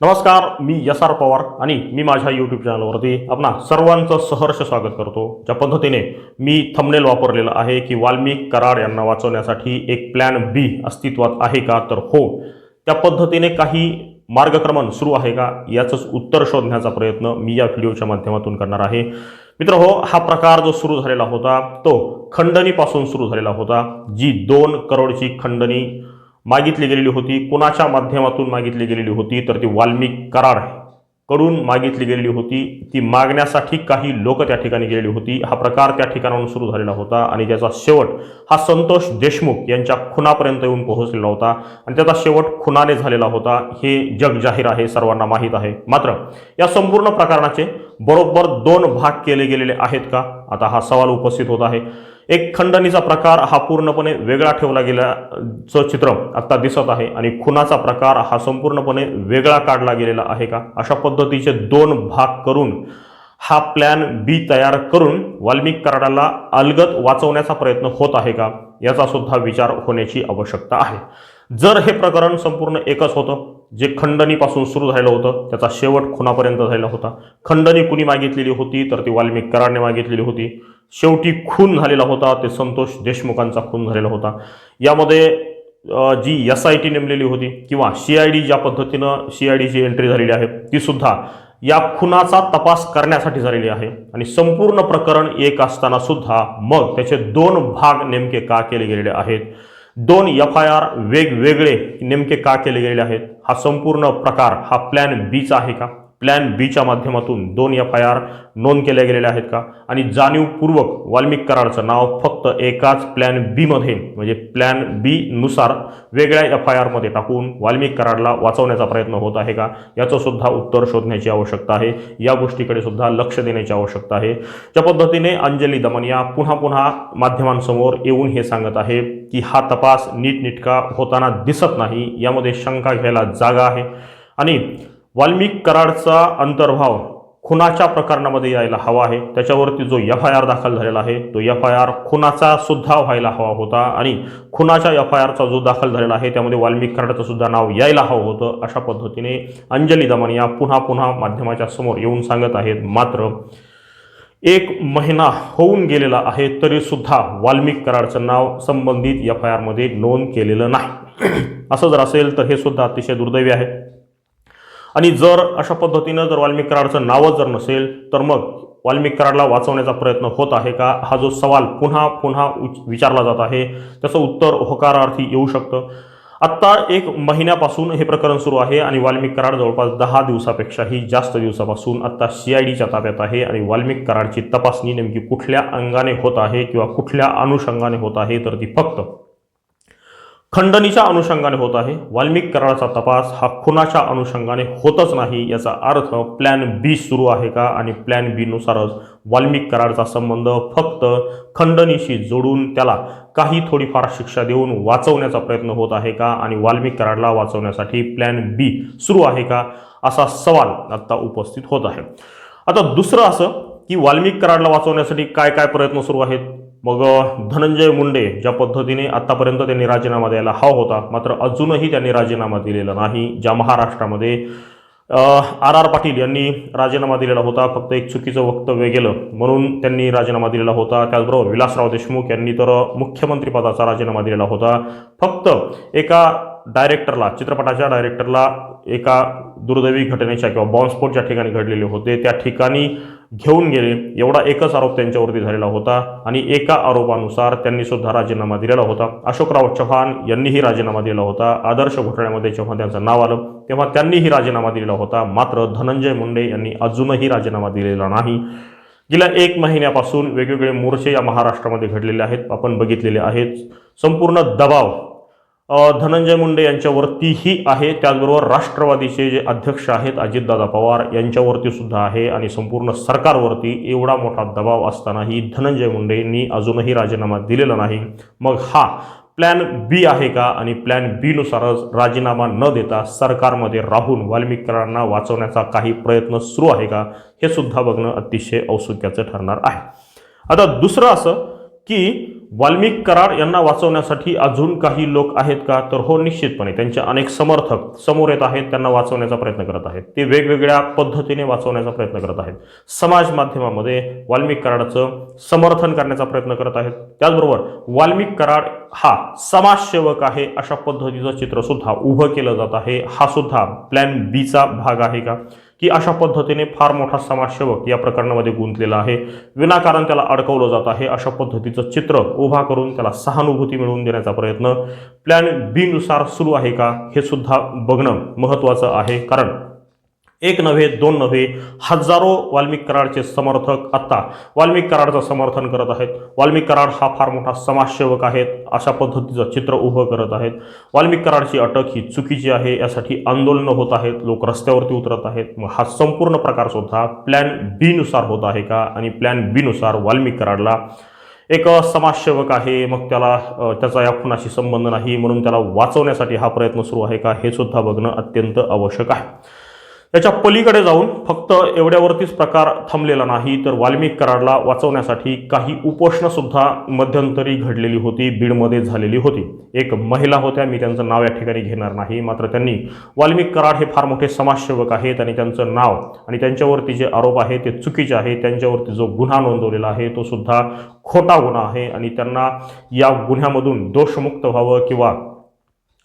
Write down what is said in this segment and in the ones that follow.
नमस्कार मी S R Pawar आणि मी माझ्या यूट्यूब चॅनलवरती आपणा सर्वांचं सहर्ष स्वागत करतो. ज्या पद्धतीने मी थंबनेल वापरलेलं आहे की वाल्मिक कराड यांना वाचवण्यासाठी एक प्लॅन बी अस्तित्वात आहे का? तर हो त्या पद्धतीने काही मार्गक्रमण सुरू आहे का? याचंच उत्तर शोधण्याचा प्रयत्न मी या व्हिडिओच्या माध्यमातून करणार आहे. मित्र हो हा प्रकार जो सुरू झालेला होता तो खंडणीपासून सुरू झालेला होता जी दोन करोडची खंडणी मागितली गेलेली होती कुणाच्या माध्यमातून मागितली गेलेली होती तर ती वाल्मिक करारकडून मागितली गेलेली होती ती मागण्यासाठी काही लोक त्या ठिकाणी गेलेली होती. हा प्रकार त्या ठिकाणाहून सुरू झालेला होता आणि त्याचा शेवट हा संतोष देशमुख यांच्या खुनापर्यंत येऊन पोहोचलेला होता आणि त्याचा शेवट खुनाने झालेला होता. हे जग जाहीर आहे सर्वांना माहीत आहे. मात्र या संपूर्ण प्रकरणाचे बरोबर दोन भाग केले गेलेले आहेत का? आता हा सवाल उपस्थित होत आहे. एक खंडणीचा प्रकार हा पूर्णपणे वेगळा ठेवला गेल्याचं चित्र आत्ता दिसत आहे. आणि खुनाचा प्रकार हा संपूर्णपणे वेगळा काढला गेलेला आहे का? अशा पद्धतीचे दोन भाग करून हा प्लॅन बी तयार करून वाल्मिक कराडाला अलगत वाचवण्याचा प्रयत्न होत आहे का? याचा सुद्धा विचार होण्याची आवश्यकता आहे. जर हे प्रकरण संपूर्ण एकच होतं जे खंडणीपासून सुरू झालेलं होतं त्याचा शेवट खुनापर्यंत झालेला होता. खंडणी कुणी मागितलेली होती तर ती वाल्मिक कराडने मागितलेली होती. शेवटी खून झालेला होता ते संतोष देशमुखांचा खून झालेला होता. यामध्ये जी एस आय टी नेमलेली होती किंवा सी आय डी ज्या पद्धतीनं सी आय डीची एंट्री झालेली आहे ती सुद्धा या खुनाचा तपास करण्यासाठी झालेली आहे. आणि संपूर्ण प्रकरण एक असताना सुद्धा मग त्याचे दोन भाग नेमके का केले गेलेले आहेत? दोन एफ आय आर वेगवेगळे नेमके का केले गेलेले आहेत? हा संपूर्ण प्रकार हा प्लॅन बीचा आहे का? प्लॅन बीच्या माध्यमातून दोन एफ आय आर नोंद केल्या गेलेल्या आहेत का? आणि जाणीवपूर्वक वाल्मिक कराडचं नाव फक्त एकाच प्लॅन बीमध्ये म्हणजे प्लॅन बी नुसार वेगळ्या एफ आय आरमध्ये टाकून वाल्मिक कराडला वाचवण्याचा प्रयत्न होत आहे का? याचं सुद्धा उत्तर शोधण्याची आवश्यकता आहे. या गोष्टीकडे सुद्धा लक्ष देण्याची आवश्यकता आहे. ज्या पद्धतीने अंजली दमनिया पुन्हा पुन्हा माध्यमांसमोर येऊन हे सांगत आहे की हा तपास नीटनेटका होताना दिसत नाही यामध्ये शंका घ्यायला जागा आहे. आणि वाल्मिक कराडचा अंतर्भाव खुनाच्या प्रकरणामध्ये यायला हवा आहे. त्याच्यावरती जो एफ आय आर दाखल झालेला आहे तो एफ आय आर खुनाचा सुद्धा व्हायला हवा होता आणि खुनाच्या एफ आय आरचा जो दाखल झालेला आहे त्यामध्ये वाल्मिक कराडचं सुद्धा नाव यायला हवं होतं अशा पद्धतीने अंजली दमानिया पुन्हा पुन्हा माध्यमाच्या समोर येऊन सांगत आहेत. मात्र एक महिना होऊन गेलेला आहे तरी सुद्धा वाल्मिक कराडचं नाव संबंधित एफ आय आरमध्ये नोंद केलेलं नाही. असं जर असेल तर हे सुद्धा अतिशय दुर्दैवी आहे. आणि जर अशा पद्धतीनं जर वाल्मिक कराडचं नावच जर नसेल तर मग वाल्मिक कराडला वाचवण्याचा प्रयत्न होत आहे का? हा जो सवाल पुन्हा पुन्हा विचारला जात आहे. त्याचं उत्तर होकारार्थी येऊ शकतं. आत्ता एक महिन्यापासून हे प्रकरण सुरू आहे आणि वाल्मिक कराड जवळपास दहा दिवसापेक्षाही जास्त दिवसापासून आत्ता सी आय डीच्या ताब्यात आहे आणि वाल्मिक कराडची तपासणी नेमकी कुठल्या अंगाने होत आहे किंवा कुठल्या अनुषंगाने होत आहे तर ती फक्त खंडणीच्या अनुषंगाने होत आहे. वाल्मिक कराडाचा तपास हा खुनाच्या अनुषंगाने होतच नाही याचा अर्थ प्लॅन बी सुरू आहे का आणि प्लॅन बी नुसारच वाल्मिक कराडचा संबंध फक्त खंडणीशी जोडून त्याला काही थोडीफार शिक्षा देऊन वाचवण्याचा प्रयत्न होत आहे का आणि वाल्मिक कराडला वाचवण्यासाठी प्लॅन बी सुरू आहे का असा सवाल आत्ता उपस्थित होत आहे. आता दुसरं असं की वाल्मिक कराडला वाचवण्यासाठी काय काय प्रयत्न सुरू आहेत? मग धनंजय मुंडे ज्या पद्धतीने आत्तापर्यंत त्यांनी राजीनामा द्यायला हा होता मात्र अजूनही त्यांनी राजीनामा दिलेला नाही ज्या महाराष्ट्रामध्ये आर आर पाटील यांनी राजीनामा दिलेला होता फक्त एक चुकीचं वक्तव्य गेलं म्हणून त्यांनी राजीनामा दिलेला होता. त्याचबरोबर विलासराव देशमुख यांनी तर मुख्यमंत्रीपदाचा राजीनामा दिलेला होता. फक्त एका डायरेक्टरला चित्रपटाच्या डायरेक्टरला एका दुर्दैवी घटनेच्या किंवा बॉम्बस्फोट ज्या ठिकाणी घडलेले होते त्या ठिकाणी घेऊन गेले. एवढा एकच आरोप त्यांच्यावरती झालेला होता आणि एका आरोपानुसार त्यांनी सुद्धा राजीनामा दिलेला होता. अशोकराव चव्हाण यांनीही राजीनामा दिला होता. आदर्श घोटाळ्यामध्ये जेव्हा त्यांचं नाव आलं तेव्हा त्यांनीही राजीनामा दिलेला होता. मात्र धनंजय मुंडे यांनी अजूनही राजीनामा दिलेला नाही. गेल्या एक महिन्यापासून वेगवेगळे मोर्चे या महाराष्ट्रामध्ये घडलेले आहेत आपण बघितलेले आहेत. संपूर्ण दबाव धनंजय मुंडे यांच्यावरतीही आहे. त्याचबरोबर राष्ट्रवादीचे जे अध्यक्ष आहेत अजितदादा पवार यांच्यावरती सुद्धा आहे आणि संपूर्ण सरकारवरती एवढा मोठा दबाव असतानाही धनंजय मुंडेंनी अजूनही राजीनामा दिलेला नाही. मग हा प्लॅन बी आहे का? आणि प्लॅन बीनुसारच राजीनामा न देता सरकारमध्ये राहून वाल्मिकरांना वाचवण्याचा काही प्रयत्न सुरू आहे का? हे सुद्धा बघणं अतिशय औत्सुक्याचं ठरणार आहे. आता दुसरं असं की वाल्मिक कराड यांना वाचवण्यासाठी अजून काही लोक आहेत का? तर हो निश्चितपणे. त्यांचे अनेक समर्थक समोर येत आहेत त्यांना वाचवण्याचा प्रयत्न करत आहेत. ते वेगवेगळ्या पद्धतीने वाचवण्याचा प्रयत्न करत आहेत. समाज माध्यमामध्ये वाल्मिक कराडाचं समर्थन करण्याचा प्रयत्न करत आहेत. त्याचबरोबर वाल्मिक कराड हा समाजसेवक आहे अशा पद्धतीचं चित्रसुद्धा उभं केलं जात आहे. हा सुद्धा प्लॅन बीचा भाग आहे का? की अशा पद्धतीने फार मोठा समाजसेवक या प्रकरणामध्ये गुंतलेला आहे. विनाकारण त्याला अडकवलं जात आहे. अशा पद्धतीचं चित्र उभा करून त्याला सहानुभूती मिळवून देण्याचा प्रयत्न प्लॅन बीनुसार सुरू आहे का हे सुद्धा बघणं महत्त्वाचं आहे. कारण एक नव्हे दोन नव्हे हजारो वाल्मिक कराडचे समर्थक आत्ता वाल्मिक कराडचं समर्थन करत आहेत. वाल्मिक कराड हा फार मोठा समाजसेवक आहेत अशा पद्धतीचं चित्र उभं करत आहेत. वाल्मिक कराडची अटक ही चुकीची आहे यासाठी आंदोलनं होत आहेत लोक रस्त्यावरती उतरत आहेत. मग हा संपूर्ण प्रकार सुद्धा प्लॅन बीनुसार होत आहे का? आणि प्लॅन बीनुसार वाल्मिक कराडला एक समाजसेवक आहे मग त्याला त्याचा या खुनाशी संबंध नाही म्हणून त्याला वाचवण्यासाठी हा प्रयत्न सुरू आहे का? हे सुद्धा बघणं अत्यंत आवश्यक आहे. याच्या पलीकडे जाऊन फक्त एवढ्यावरतीच प्रकार थांबलेला नाही तर वाल्मिक कराडला वाचवण्यासाठी काही उपोषणंसुद्धा मध्यंतरी घडलेली होती बीडमध्ये झालेली होती. एक महिला होत्या मी त्यांचं नाव या ठिकाणी घेणार नाही मात्र त्यांनी वाल्मिक कराड हे फार मोठे समाजसेवक आहेत आणि त्यांचं नाव आणि त्यांच्यावरती जे आरोप आहे ते चुकीचे आहे त्यांच्यावरती जो गुन्हा नोंदवलेला आहे तो सुद्धा खोटा गुन्हा आहे आणि त्यांना या गुन्ह्यामधून दोषमुक्त व्हावं किंवा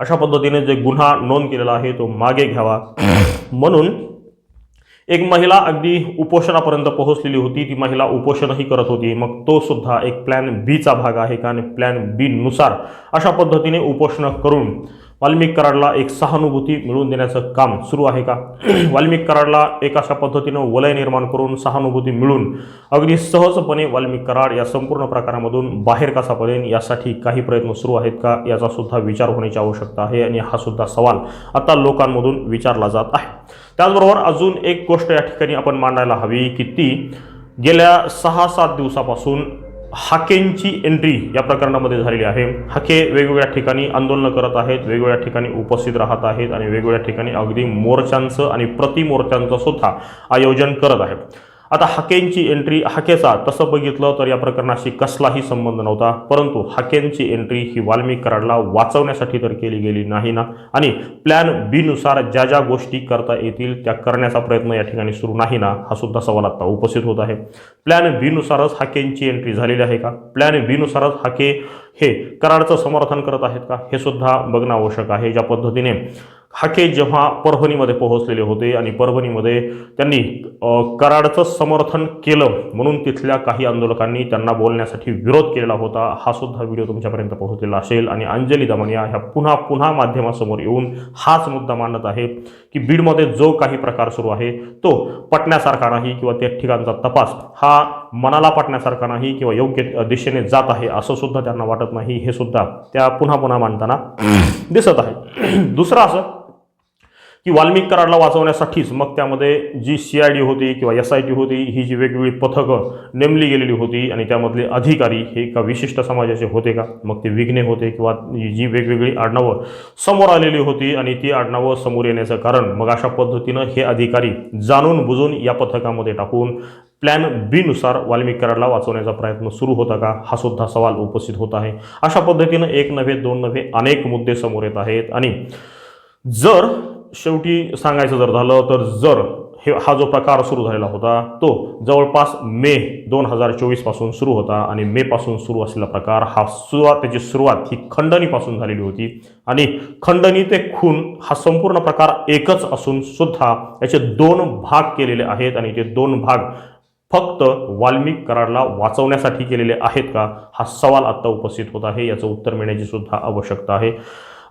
अशा पद्धतीने जे गुन्हा नोंद केलेला आहे तो मागे घ्यावा. म्हणून एक महिला अगदी उपोषणापर्यंत पोहोचलेली होती. ती महिला उपोषणही करत होती. मग तो सुद्धा एक प्लॅन बीचा भाग आहे का? आणि प्लॅन बी नुसार अशा पद्धतीने उपोषणं करून वाल्मिक कराडला एक सहानुभूती मिळवून देण्याचं काम सुरू आहे का? वाल्मिक कराडला एक अशा पद्धतीनं वलय निर्माण करून सहानुभूती मिळून अगदी सहजपणे वाल्मिक कराड या संपूर्ण प्रकारामधून बाहेर कसा पडेल यासाठी काही प्रयत्न सुरू आहेत का? याचा सुद्धा विचार होण्याची आवश्यकता आहे. आणि हा सुद्धा सवाल आता लोकांमधून विचारला जात आहे. त्याचबरोबर अजून एक गोष्ट या ठिकाणी आपण मांडायला हवी की ती गेल्या सहा सात दिवसापासून हाकेंची एंट्री या प्रकरणामध्ये झालेली आहे. हाके वेगवेगळ्या ठिकाणी आंदोलनं करत आहेत वेगवेगळ्या ठिकाणी उपस्थित राहत आहेत आणि वेगवेगळ्या ठिकाणी अगदी मोर्चांचं आणि प्रतिमोर्चांचं सुद्धा आयोजन करत आहेत. आता हाकेंची एंट्री हाकेचा तसं बघितलं तर या प्रकरणाशी कसलाही संबंध नव्हता परंतु हाकेंची एंट्री ही वाल्मिक कराडला वाचवण्यासाठी तर केली गेली नाही ना? आणि प्लॅन बीनुसार ज्या ज्या गोष्टी करता येतील त्या करण्याचा प्रयत्न या ठिकाणी सुरू नाही ना? हा सुद्धा सवाल आता उपस्थित होत आहे. प्लॅन बीनुसारच हाकेंची एंट्री झालेली आहे का? प्लॅन बीनुसारच हाके हे कराडचं समर्थन करत आहेत का? हे सुद्धा बघणं आवश्यक आहे. ज्या पद्धतीने हाके जेव्हा परभणीमध्ये पोहोचलेले होते आणि परभणीमध्ये त्यांनी कराडचं समर्थन केलं म्हणून तिथल्या काही आंदोलकांनी त्यांना बोलण्यासाठी विरोध केलेला होता. हा सुद्धा व्हिडिओ तुमच्यापर्यंत पोहोचलेला असेल आणि अंजली दमनिया ह्या पुन्हा पुन्हा माध्यमासमोर येऊन हाच मुद्दा मांडत आहे की बीडमध्ये जो काही प्रकार सुरू आहे तो पटण्यासारखा नाही किंवा त्या ठिकाणचा तपास हा मनाला पटण्यासारखा नाही किंवा योग्य दिशेने जात आहे असं सुद्धा त्यांना वाटत नाही हे सुद्धा त्या पुन्हा पुन्हा मांडताना दिसत आहे. दुसरं असं की वाल्मिक कराडला वाचवण्यासाठीच मग त्यामध्ये जी सी आय डी होती किंवा एस आय टी होती ही जी वेगवेगळी पथकं नेमली गेलेली होती आणि त्यामधले अधिकारी हे एका विशिष्ट समाजाचे होते का? मग ते विघ्ने होते किंवा जी वेगवेगळी आडनावं समोर आलेली होती आणि ती आडनावं समोर येण्याचं कारण मग अशा पद्धतीनं हे अधिकारी जाणून बुजून या पथकामध्ये टाकून प्लॅन बीनुसार वाल्मिक कराडला वाचवण्याचा प्रयत्न सुरू होता का? हा सुद्धा सवाल उपस्थित होत आहे. अशा पद्धतीनं एक नव्हे दोन नव्हे अनेक मुद्दे समोर येत आहेत आणि जर शेवटी सांगायचं जर झालं तर जर हे हा जो प्रकार सुरू झालेला होता तो जवळपास मे दोन हजार चोवीसपासून सुरू होता आणि मेपासून सुरू असलेला प्रकार हा सुरुवात त्याची सुरुवात ही खंडणीपासून झालेली होती. आणि खंडणी ते खून हा संपूर्ण प्रकार एकच असून सुद्धा याचे दोन भाग केलेले आहेत आणि ते दोन भाग फक्त वाल्मिक कराडला वाचवण्यासाठी केलेले आहेत का? हा सवाल आत्ता उपस्थित होत आहे. याचं उत्तर मिळण्याची सुद्धा आवश्यकता आहे.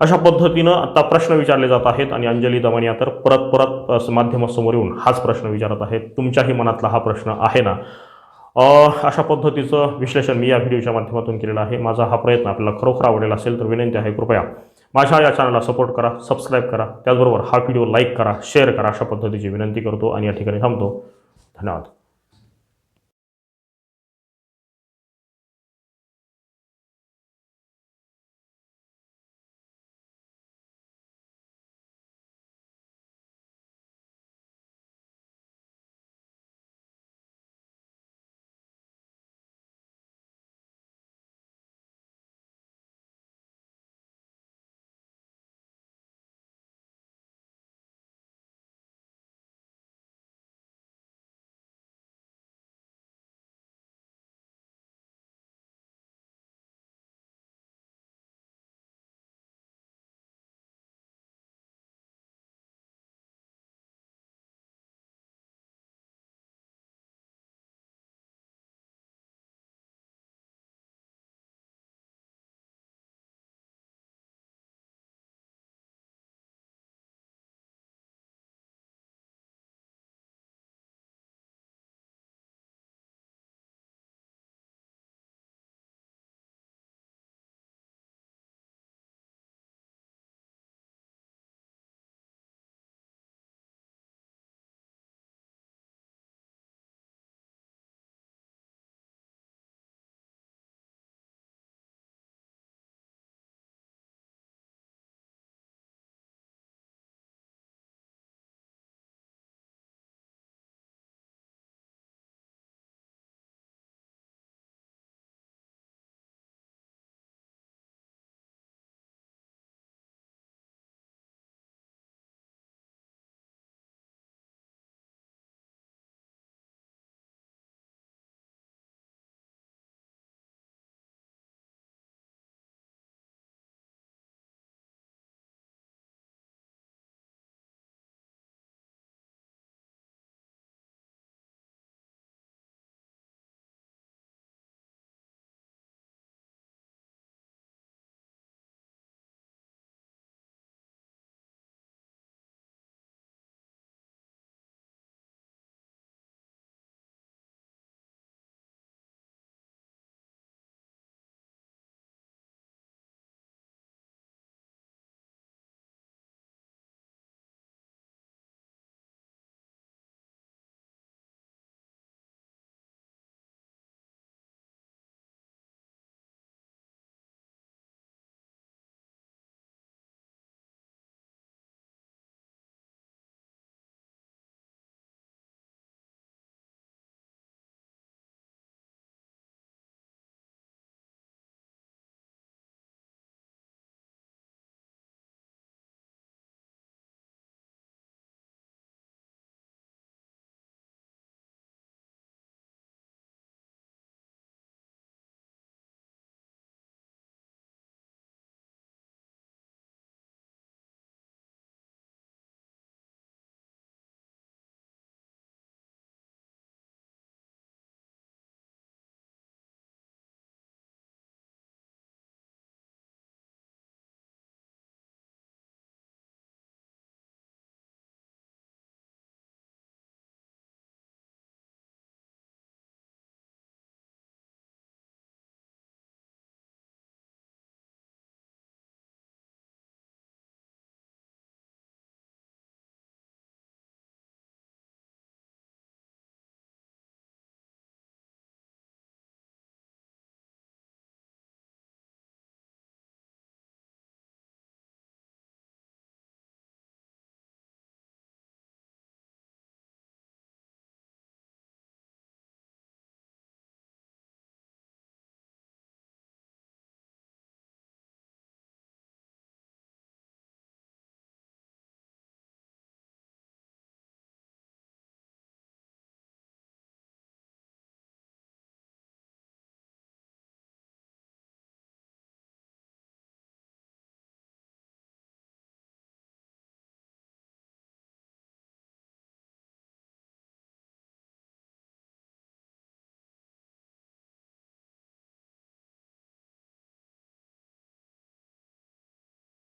अशा पद्धतीनं आता प्रश्न विचारले जात आहेत आणि अंजली दमनिया तर परत परत माध्यमासमोर येऊन हाच प्रश्न विचारत आहेत. तुमच्याही मनातला हा प्रश्न आहे ना? अशा पद्धतीचं विश्लेषण मी या व्हिडिओच्या माध्यमातून केलेलं आहे. माझा हा प्रयत्न आपल्याला खरोखर आवडेल असेल तर विनंती आहे कृपया माझ्या या चॅनलला सपोर्ट करा सबस्क्राईब करा त्याचबरोबर हा व्हिडिओ लाईक करा शेअर करा अशा पद्धतीची विनंती करतो आणि या ठिकाणी थांबतो. धन्यवाद.